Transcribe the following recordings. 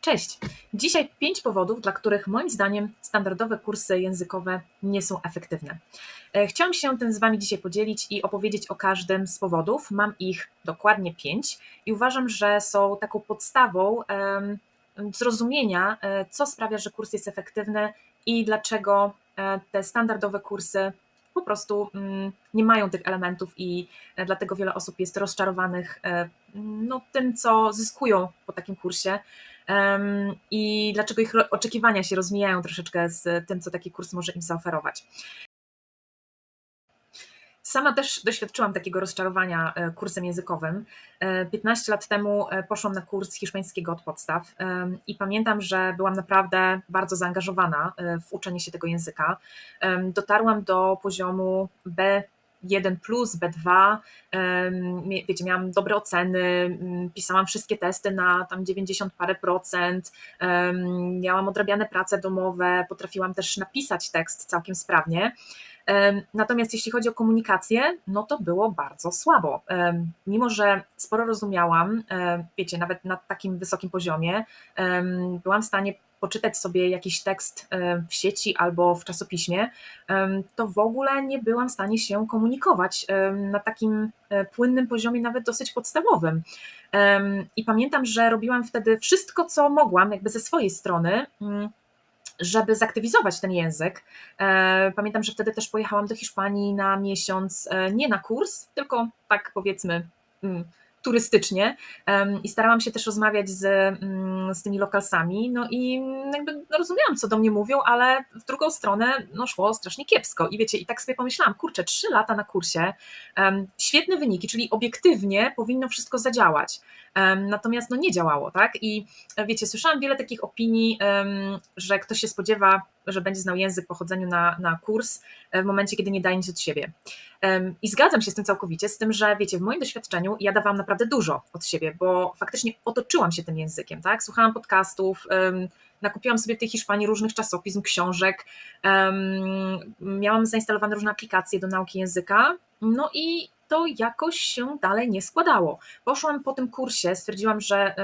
Cześć! Dzisiaj pięć powodów, dla których moim zdaniem standardowe kursy językowe nie są efektywne. E, chciałam się tym z Wami dzisiaj podzielić i opowiedzieć o każdym z powodów. Mam ich dokładnie pięć i uważam, że są taką podstawą zrozumienia, e, co sprawia, że kurs jest efektywny i dlaczego e, te standardowe kursy po prostu mm, nie mają tych elementów i dlatego wiele osób jest rozczarowanych no, tym, co zyskują po takim kursie i dlaczego ich oczekiwania się rozmijają troszeczkę z tym, co taki kurs może im zaoferować. Sama też doświadczyłam takiego rozczarowania e, kursem językowym. 15 e, lat temu e, poszłam na kurs hiszpańskiego od podstaw i pamiętam, że byłam naprawdę bardzo zaangażowana w uczenie się tego języka. Dotarłam do poziomu B 1 plus, B2, wiecie, miałam dobre oceny, pisałam wszystkie testy na tam 90 parę procent, miałam odrabiane prace domowe, potrafiłam też napisać tekst całkiem sprawnie. Natomiast jeśli chodzi o komunikację, no to było bardzo słabo. Mimo, że sporo rozumiałam, wiecie, nawet na takim wysokim poziomie, byłam w stanie poczytać sobie jakiś tekst e, w sieci albo w czasopiśmie, to w ogóle nie byłam w stanie się komunikować na takim e, płynnym poziomie, nawet dosyć podstawowym. I pamiętam, że robiłam wtedy wszystko, co mogłam, jakby ze swojej strony mm, żeby zaktywizować ten język. E, pamiętam, że wtedy też pojechałam do Hiszpanii na miesiąc, nie na kurs, tylko tak powiedzmy mm, turystycznie i starałam się też rozmawiać z, mm, z tymi lokalsami, no i jakby no rozumiałam, co do mnie mówią, ale w drugą stronę no szło strasznie kiepsko. I wiecie, i tak sobie pomyślałam, kurczę, trzy lata na kursie, świetne wyniki, czyli obiektywnie powinno wszystko zadziałać, natomiast no nie działało, tak, i wiecie, słyszałam wiele takich opinii, że ktoś się spodziewa, że będzie znał język po chodzeniu na, na kurs w momencie, kiedy nie daje nic od siebie. I zgadzam się z tym całkowicie, z tym, że wiecie, w moim doświadczeniu ja dawałam naprawdę dużo od siebie, bo faktycznie otoczyłam się tym językiem, tak? Słuchałam podcastów, nakupiłam sobie w tej Hiszpanii różnych czasopism, książek, miałam zainstalowane różne aplikacje do nauki języka, no i to jakoś się dalej nie składało. Poszłam po tym kursie, stwierdziłam, że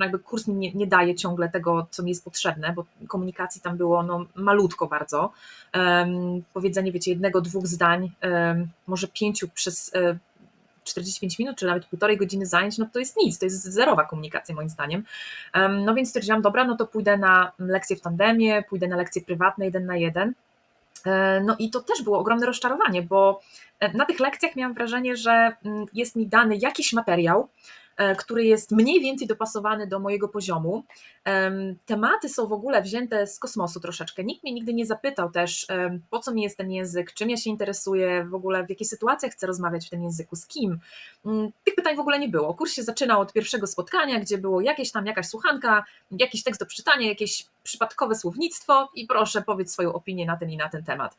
jakby kurs mi nie, nie, daje ciągle tego, co mi jest potrzebne, bo komunikacji tam było no, malutko bardzo. Um, powiedzenie, wiecie, jednego, dwóch zdań, um, może pięciu przez 45 e, minut, czy nawet półtorej godziny zajęć, no to jest nic, to jest zerowa komunikacja moim zdaniem. No więc stwierdziłam, dobra, no to pójdę na lekcje w tandemie, pójdę na lekcje prywatne jeden na jeden. E, no i to też było ogromne rozczarowanie, bo na tych lekcjach miałam wrażenie, że mm, jest mi dany jakiś materiał, który jest mniej więcej dopasowany do mojego poziomu. Tematy są w ogóle wzięte z kosmosu troszeczkę. Nikt mnie nigdy nie zapytał też, po co mi jest ten język, czym ja się interesuję, w ogóle w jakiej sytuacji chcę rozmawiać w tym języku, z kim. Mm, tych pytań w ogóle nie było. Kurs się zaczynał od pierwszego spotkania, gdzie było jakieś tam jakaś słuchanka, jakiś tekst do przeczytania, jakieś przypadkowe słownictwo i proszę powiedz swoją opinię na ten i na ten temat.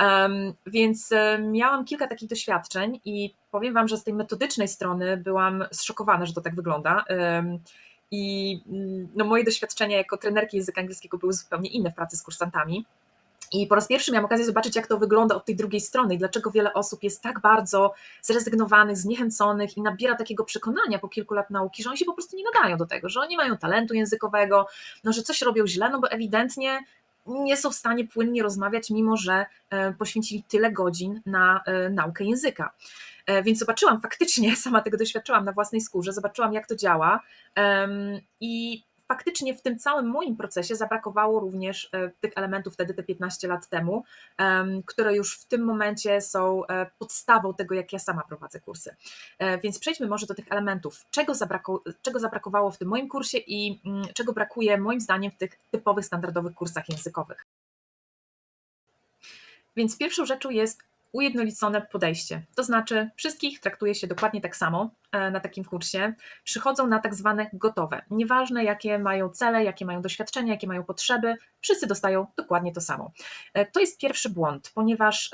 Um, więc miałam kilka takich doświadczeń i powiem Wam, że z tej metodycznej strony byłam zszokowana, że to tak wygląda. I mm, no, moje doświadczenia jako trenerki języka angielskiego były zupełnie inne w pracy z kursantami. I po raz pierwszy miałam okazję zobaczyć, jak to wygląda od tej drugiej strony i dlaczego wiele osób jest tak bardzo zrezygnowanych, zniechęconych i nabiera takiego przekonania po kilku lat nauki, że oni się po prostu nie nadają do tego, że oni mają talentu językowego, no, że coś robią źle, no bo ewidentnie nie są w stanie płynnie rozmawiać, mimo że poświęcili tyle godzin na e, naukę języka. E, więc zobaczyłam faktycznie, sama tego doświadczyłam na własnej skórze, zobaczyłam jak to działa i faktycznie w tym całym moim procesie zabrakowało również e, tych elementów wtedy te 15 lat temu, które już w tym momencie są e, podstawą tego, jak ja sama prowadzę kursy. Więc przejdźmy może do tych elementów, czego, zabrako, czego zabrakowało w tym moim kursie i mm, czego brakuje moim zdaniem w tych typowych, standardowych kursach językowych. Więc pierwszą rzeczą jest ujednolicone podejście. To znaczy, wszystkich traktuje się dokładnie tak samo e, na takim kursie. Przychodzą na tak zwane gotowe. Nieważne, jakie mają cele, jakie mają doświadczenia, jakie mają potrzeby, wszyscy dostają dokładnie to samo. E, to jest pierwszy błąd, ponieważ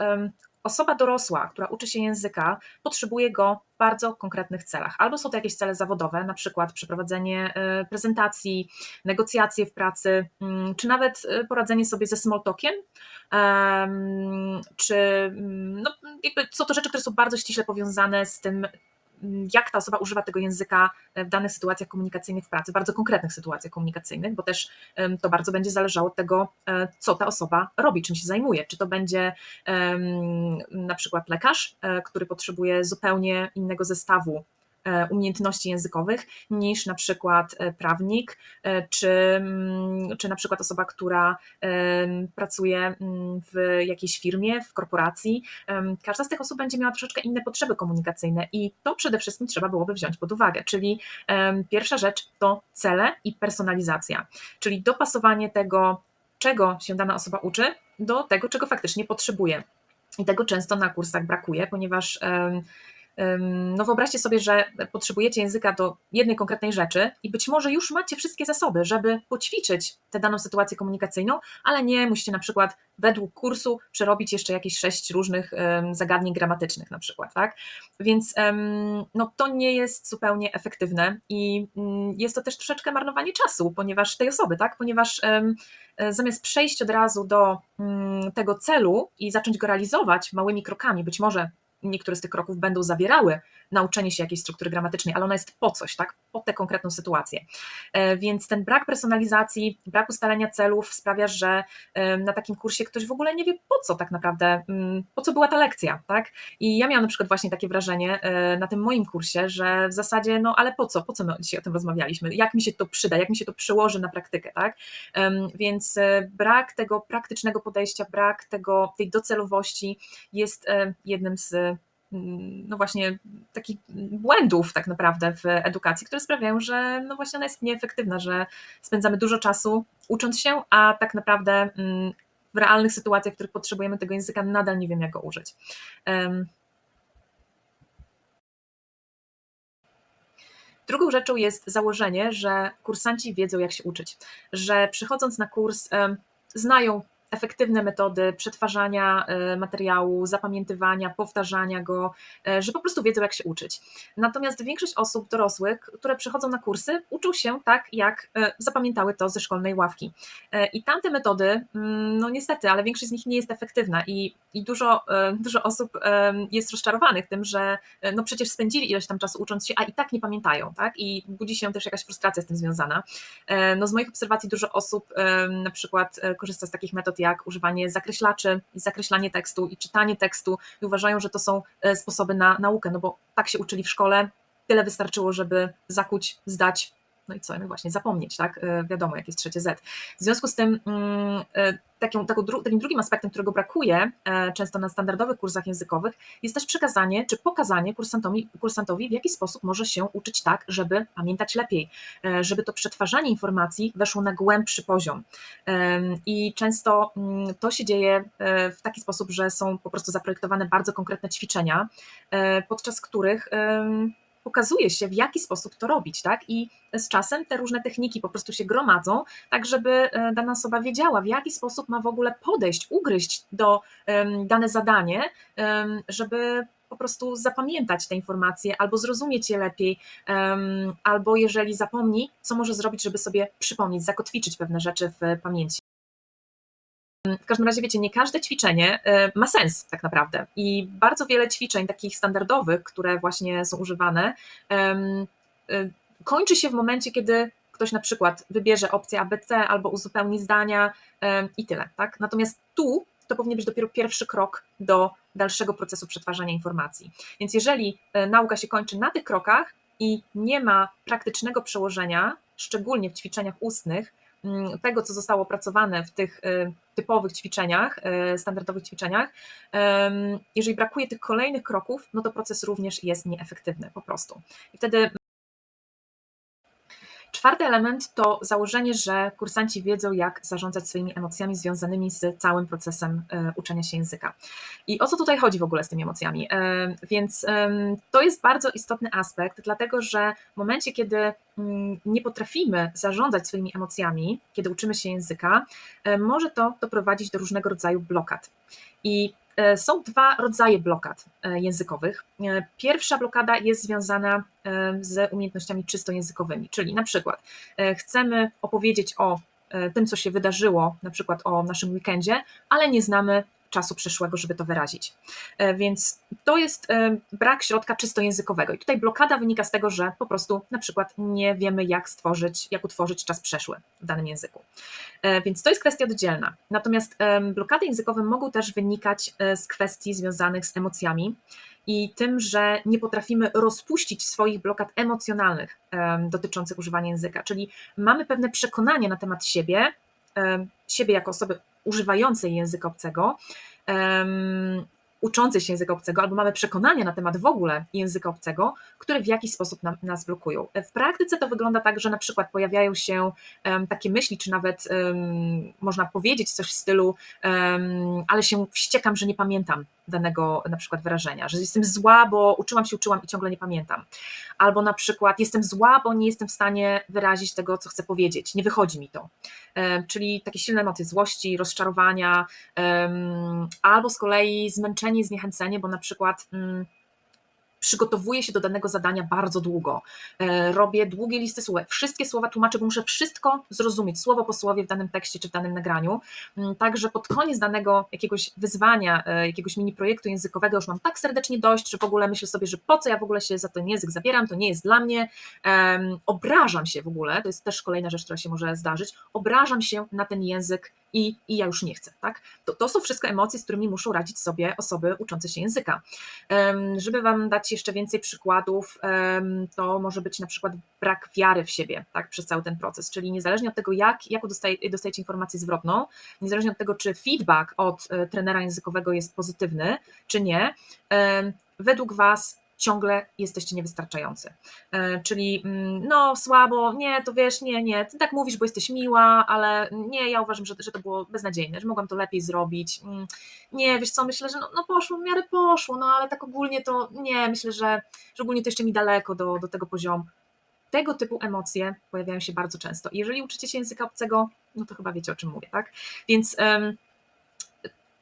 osoba dorosła, która uczy się języka, potrzebuje go w bardzo konkretnych celach. Albo są to jakieś cele zawodowe, na przykład przeprowadzenie e, prezentacji, negocjacje w pracy, mm, czy nawet e, poradzenie sobie ze small talkiem, czy mm, no, jakby są to rzeczy, które są bardzo ściśle powiązane z tym, jak ta osoba używa tego języka w danych sytuacjach komunikacyjnych w pracy, bardzo konkretnych sytuacjach komunikacyjnych, bo też to bardzo będzie zależało od tego, co ta osoba robi, czym się zajmuje. Czy to będzie na przykład lekarz, który potrzebuje zupełnie innego zestawu E, umiejętności językowych niż na przykład e, prawnik, e, czy, mm, czy na przykład osoba, która pracuje mm, w jakiejś firmie, w korporacji. Każda z tych osób będzie miała troszeczkę inne potrzeby komunikacyjne i to przede wszystkim trzeba byłoby wziąć pod uwagę. Czyli pierwsza rzecz to cele i personalizacja, czyli dopasowanie tego, czego się dana osoba uczy, do tego, czego faktycznie potrzebuje. I tego często na kursach brakuje, ponieważ no wyobraźcie sobie, że potrzebujecie języka do jednej konkretnej rzeczy i być może już macie wszystkie zasoby, żeby poćwiczyć tę daną sytuację komunikacyjną, ale nie musicie na przykład według kursu przerobić jeszcze jakieś sześć różnych zagadnień gramatycznych na przykład, tak? Więc no, to nie jest zupełnie efektywne i mm, jest to też troszeczkę marnowanie czasu, ponieważ tej osoby, tak? Ponieważ e, zamiast przejść od razu do mm, tego celu i zacząć go realizować małymi krokami, być może niektóre z tych kroków będą zawierały nauczenie się jakiejś struktury gramatycznej, ale ona jest po coś, tak? Po tę konkretną sytuację. E, więc ten brak personalizacji, brak ustalenia celów sprawia, że na takim kursie ktoś w ogóle nie wie po co tak naprawdę, mm, po co była ta lekcja, tak? I ja miałam na przykład właśnie takie wrażenie e, na tym moim kursie, że w zasadzie, no ale po co, po co my dzisiaj o tym rozmawialiśmy, jak mi się to przyda, jak mi się to przełoży na praktykę, tak? Więc e, brak tego praktycznego podejścia, brak tego, tej docelowości jest jednym z no właśnie takich błędów tak naprawdę w edukacji, które sprawiają, że no właśnie ona jest nieefektywna, że spędzamy dużo czasu ucząc się, a tak naprawdę mm, w realnych sytuacjach, w których potrzebujemy tego języka, nadal nie wiem, jak go użyć. Drugą rzeczą jest założenie, że kursanci wiedzą, jak się uczyć, że przychodząc na kurs znają efektywne metody przetwarzania e, materiału, zapamiętywania, powtarzania go, e, że po prostu wiedzą, jak się uczyć. Natomiast większość osób dorosłych, które przychodzą na kursy, uczą się tak, jak e, zapamiętały to ze szkolnej ławki. I tamte metody, mm, no niestety, ale większość z nich nie jest efektywna i, i dużo, dużo osób jest rozczarowanych tym, że no przecież spędzili ileś tam czasu ucząc się, a i tak nie pamiętają, tak? I budzi się też jakaś frustracja z tym związana. No z moich obserwacji dużo osób na przykład korzysta z takich metod jak używanie zakreślaczy i zakreślanie tekstu i czytanie tekstu i uważają, że to są e, sposoby na naukę, no bo tak się uczyli w szkole, tyle wystarczyło, żeby zakuć, zdać, no i co, no właśnie zapomnieć, tak? E, wiadomo, jak jest trzecie Z. W związku z tym mm, e, takim, takim drugim aspektem, którego brakuje e, często na standardowych kursach językowych, jest też przekazanie czy pokazanie kursantowi, kursantowi, w jaki sposób może się uczyć tak, żeby pamiętać lepiej, żeby to przetwarzanie informacji weszło na głębszy poziom. I często mm, to się dzieje w taki sposób, że są po prostu zaprojektowane bardzo konkretne ćwiczenia, podczas których pokazuje się, w jaki sposób to robić, tak? I z czasem te różne techniki po prostu się gromadzą, tak żeby e, dana osoba wiedziała, w jaki sposób ma w ogóle podejść, ugryźć do dane zadanie, żeby po prostu zapamiętać te informacje, albo zrozumieć je lepiej, albo jeżeli zapomni, co może zrobić, żeby sobie przypomnieć, zakotwiczyć pewne rzeczy w pamięci. W każdym razie, wiecie, nie każde ćwiczenie e, ma sens tak naprawdę. I bardzo wiele ćwiczeń takich standardowych, które właśnie są używane, e, kończy się w momencie, kiedy ktoś na przykład wybierze opcję ABC albo uzupełni zdania i tyle. Tak? Natomiast tu to powinien być dopiero pierwszy krok do dalszego procesu przetwarzania informacji. Więc jeżeli e, nauka się kończy na tych krokach i nie ma praktycznego przełożenia, szczególnie w ćwiczeniach ustnych, Mm, tego, co zostało opracowane w tych y, typowych ćwiczeniach, y, standardowych ćwiczeniach, jeżeli brakuje tych kolejnych kroków, no to proces również jest nieefektywny po prostu. I wtedy Czwarty element to założenie, że kursanci wiedzą, jak zarządzać swoimi emocjami związanymi z całym procesem e, uczenia się języka. I o co tutaj chodzi w ogóle z tymi emocjami? E, więc to jest bardzo istotny aspekt, dlatego że w momencie, kiedy mm, nie potrafimy zarządzać swoimi emocjami, kiedy uczymy się języka, e, może to doprowadzić do różnego rodzaju blokad. I są dwa rodzaje blokad e, językowych. E, pierwsza blokada jest związana z umiejętnościami czysto językowymi, czyli na przykład chcemy opowiedzieć o tym, co się wydarzyło, na przykład o naszym weekendzie, ale nie znamy czasu przeszłego, żeby to wyrazić. E, więc to jest e, brak środka czysto językowego. I tutaj blokada wynika z tego, że po prostu na przykład nie wiemy, jak stworzyć, jak utworzyć czas przeszły w danym języku. E, więc to jest kwestia oddzielna. Natomiast blokady językowe mogą też wynikać z kwestii związanych z emocjami i tym, że nie potrafimy rozpuścić swoich blokad emocjonalnych dotyczących używania języka. Czyli mamy pewne przekonanie na temat siebie, siebie jako osoby używającej języka obcego, uczącej się języka obcego, albo mamy przekonania na temat w ogóle języka obcego, które w jakiś sposób nam, nas blokują. W praktyce to wygląda tak, że na przykład pojawiają się um, takie myśli, czy nawet um, można powiedzieć coś w stylu, um, ale się wściekam, że nie pamiętam danego na przykład wyrażenia, że jestem zła, bo uczyłam się, uczyłam i ciągle nie pamiętam. Albo na przykład jestem zła, bo nie jestem w stanie wyrazić tego, co chcę powiedzieć, nie wychodzi mi to. Czyli takie silne emocje złości, rozczarowania, albo z kolei zmęczenie, zniechęcenie, bo na przykład mm, przygotowuję się do danego zadania bardzo długo. E, robię długie listy słów, wszystkie słowa tłumaczę, bo muszę wszystko zrozumieć, słowo po słowie w danym tekście czy w danym nagraniu. Mm, także pod koniec danego jakiegoś wyzwania, e, jakiegoś mini projektu językowego już mam tak serdecznie dość, że w ogóle myślę sobie, że po co ja w ogóle się za ten język zabieram, to nie jest dla mnie. obrażam się w ogóle, to jest też kolejna rzecz, która się może zdarzyć, obrażam się na ten język i, i ja już nie chcę. Tak? To, to są wszystko emocje, z którymi muszą radzić sobie osoby uczące się języka. Żeby Wam dać jeszcze więcej przykładów, to może być na przykład brak wiary w siebie tak, przez cały ten proces, czyli niezależnie od tego, jak, jaką dostaje, dostajecie informację zwrotną, niezależnie od tego, czy feedback od e, trenera językowego jest pozytywny, czy nie, według Was ciągle jesteście niewystarczający. E, czyli mm, no słabo, nie, to wiesz, nie, nie, ty tak mówisz, bo jesteś miła, ale nie, ja uważam, że, że to było beznadziejne, że mogłam to lepiej zrobić. Mm, nie, wiesz co, myślę, że no, no poszło, w miarę poszło, no ale tak ogólnie to nie, myślę, że, że ogólnie to jeszcze mi daleko do, do tego poziomu. Tego typu emocje pojawiają się bardzo często. Jeżeli uczycie się języka obcego, no to chyba wiecie o czym mówię, tak? Więc um,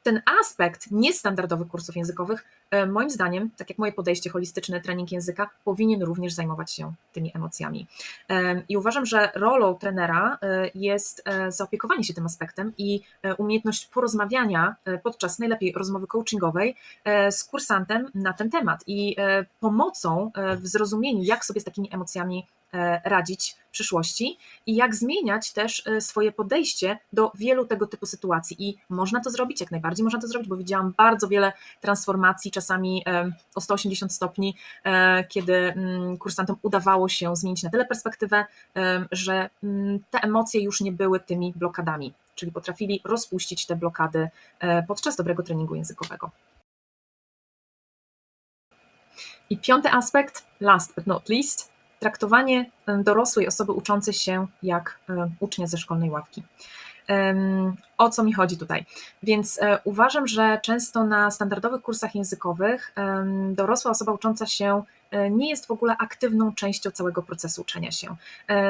ten aspekt niestandardowych kursów językowych, e, moim zdaniem, tak jak moje podejście holistyczne, trening języka, powinien również zajmować się tymi emocjami. E, I uważam, że rolą trenera e, jest zaopiekowanie się tym aspektem i umiejętność porozmawiania podczas najlepiej rozmowy coachingowej z kursantem na ten temat i pomocą w zrozumieniu, jak sobie z takimi emocjami radzić w przyszłości i jak zmieniać też e, swoje podejście do wielu tego typu sytuacji. I można to zrobić, jak najbardziej można to zrobić, bo widziałam bardzo wiele transformacji, czasami e, o 180 stopni, kiedy mm, kursantom udawało się zmienić na tyle perspektywę, że mm, te emocje już nie były tymi blokadami, czyli potrafili rozpuścić te blokady podczas dobrego treningu językowego. I piąty aspekt, last but not least, traktowanie dorosłej osoby uczącej się jak ucznia ze szkolnej ławki. O co mi chodzi tutaj? Więc e, uważam, że często na standardowych kursach językowych dorosła osoba ucząca się e, nie jest w ogóle aktywną częścią całego procesu uczenia się.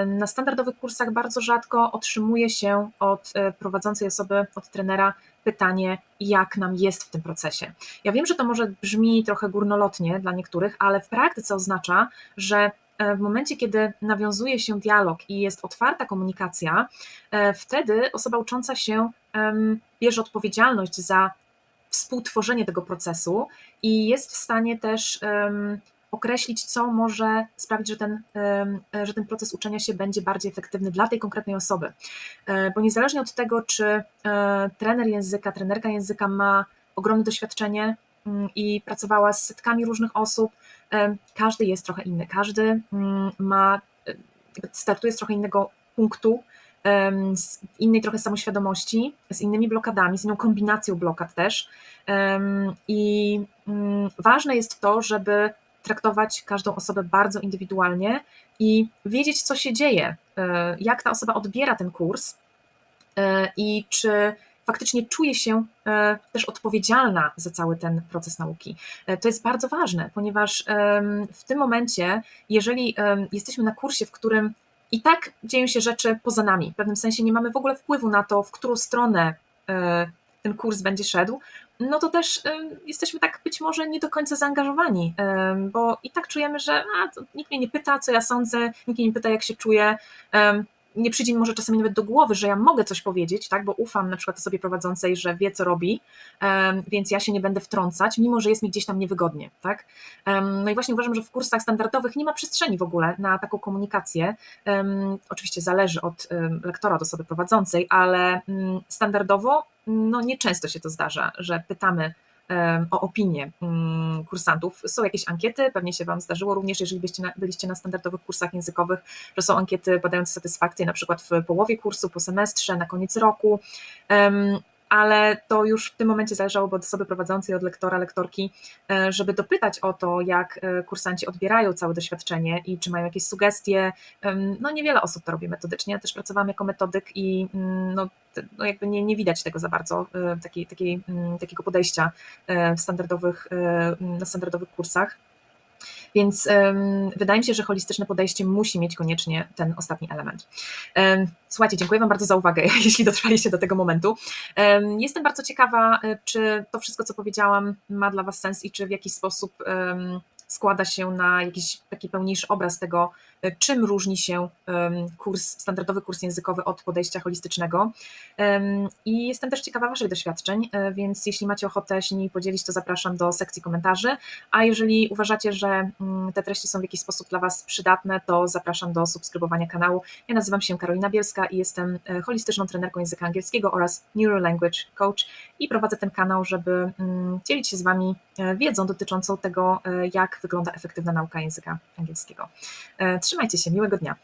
Na standardowych kursach bardzo rzadko otrzymuje się od e, prowadzącej osoby, od trenera pytanie, jak nam jest w tym procesie. Ja wiem, że to może brzmi trochę górnolotnie dla niektórych, ale w praktyce oznacza, że w momencie, kiedy nawiązuje się dialog i jest otwarta komunikacja, e, wtedy osoba ucząca się bierze odpowiedzialność za współtworzenie tego procesu i jest w stanie też określić, co może sprawić, że ten, że ten proces uczenia się będzie bardziej efektywny dla tej konkretnej osoby. E, bo niezależnie od tego, czy trener języka, trenerka języka ma ogromne doświadczenie i pracowała z setkami różnych osób, każdy jest trochę inny, każdy mm, ma, startuje z trochę innego punktu, z innej trochę samoświadomości, z innymi blokadami, z inną kombinacją blokad też. I mm, ważne jest to, żeby traktować każdą osobę bardzo indywidualnie i wiedzieć, co się dzieje, e, jak ta osoba odbiera ten kurs e, i czy faktycznie czuje się e, też odpowiedzialna za cały ten proces nauki. E, to jest bardzo ważne, ponieważ w tym momencie, jeżeli jesteśmy na kursie, w którym i tak dzieją się rzeczy poza nami, w pewnym sensie nie mamy w ogóle wpływu na to, w którą stronę e, ten kurs będzie szedł, no to też jesteśmy tak być może nie do końca zaangażowani, bo i tak czujemy, że a, nikt mnie nie pyta, co ja sądzę, nikt mnie nie pyta, jak się czuję nie przyjdzie mi może czasami nawet do głowy, że ja mogę coś powiedzieć, tak, bo ufam na przykład osobie prowadzącej, że wie, co robi, więc ja się nie będę wtrącać, mimo że jest mi gdzieś tam niewygodnie, tak. No i właśnie uważam, że w kursach standardowych nie ma przestrzeni w ogóle na taką komunikację. Oczywiście zależy od lektora, od osoby prowadzącej, ale mm, standardowo no nieczęsto się to zdarza, że pytamy o opinię mm, kursantów. Są jakieś ankiety, pewnie się Wam zdarzyło również, jeżeli byliście na, byliście na standardowych kursach językowych, że są ankiety badające satysfakcję na przykład w połowie kursu, po semestrze, na koniec roku ale to już w tym momencie zależałoby od osoby prowadzącej, od lektora, lektorki, e, żeby dopytać o to, jak e, kursanci odbierają całe doświadczenie i czy mają jakieś sugestie. No niewiele osób to robi metodycznie, ja też pracowałam jako metodyk i mm, no, no jakby nie, nie widać tego za bardzo, e, mm, takiego podejścia w standardowych, na standardowych kursach. Więc wydaje mi się, że holistyczne podejście musi mieć koniecznie ten ostatni element. Słuchajcie, dziękuję Wam bardzo za uwagę, jeśli dotrwaliście do tego momentu. Jestem bardzo ciekawa, e, czy to wszystko, co powiedziałam, ma dla Was sens i czy w jakiś sposób składa się na jakiś taki pełniejszy obraz tego, czym różni się kurs, standardowy kurs językowy od podejścia holistycznego. I jestem też ciekawa Waszych doświadczeń, e, więc jeśli macie ochotę się nimi podzielić, to zapraszam do sekcji komentarzy. A jeżeli uważacie, że mm, te treści są w jakiś sposób dla Was przydatne, to zapraszam do subskrybowania kanału. Ja nazywam się Karolina Bielska i jestem e, holistyczną trenerką języka angielskiego oraz Neuro Language Coach i prowadzę ten kanał, żeby mm, dzielić się z Wami wiedzą dotyczącą tego, jak wygląda efektywna nauka języka angielskiego. E, trzymajcie się, miłego dnia.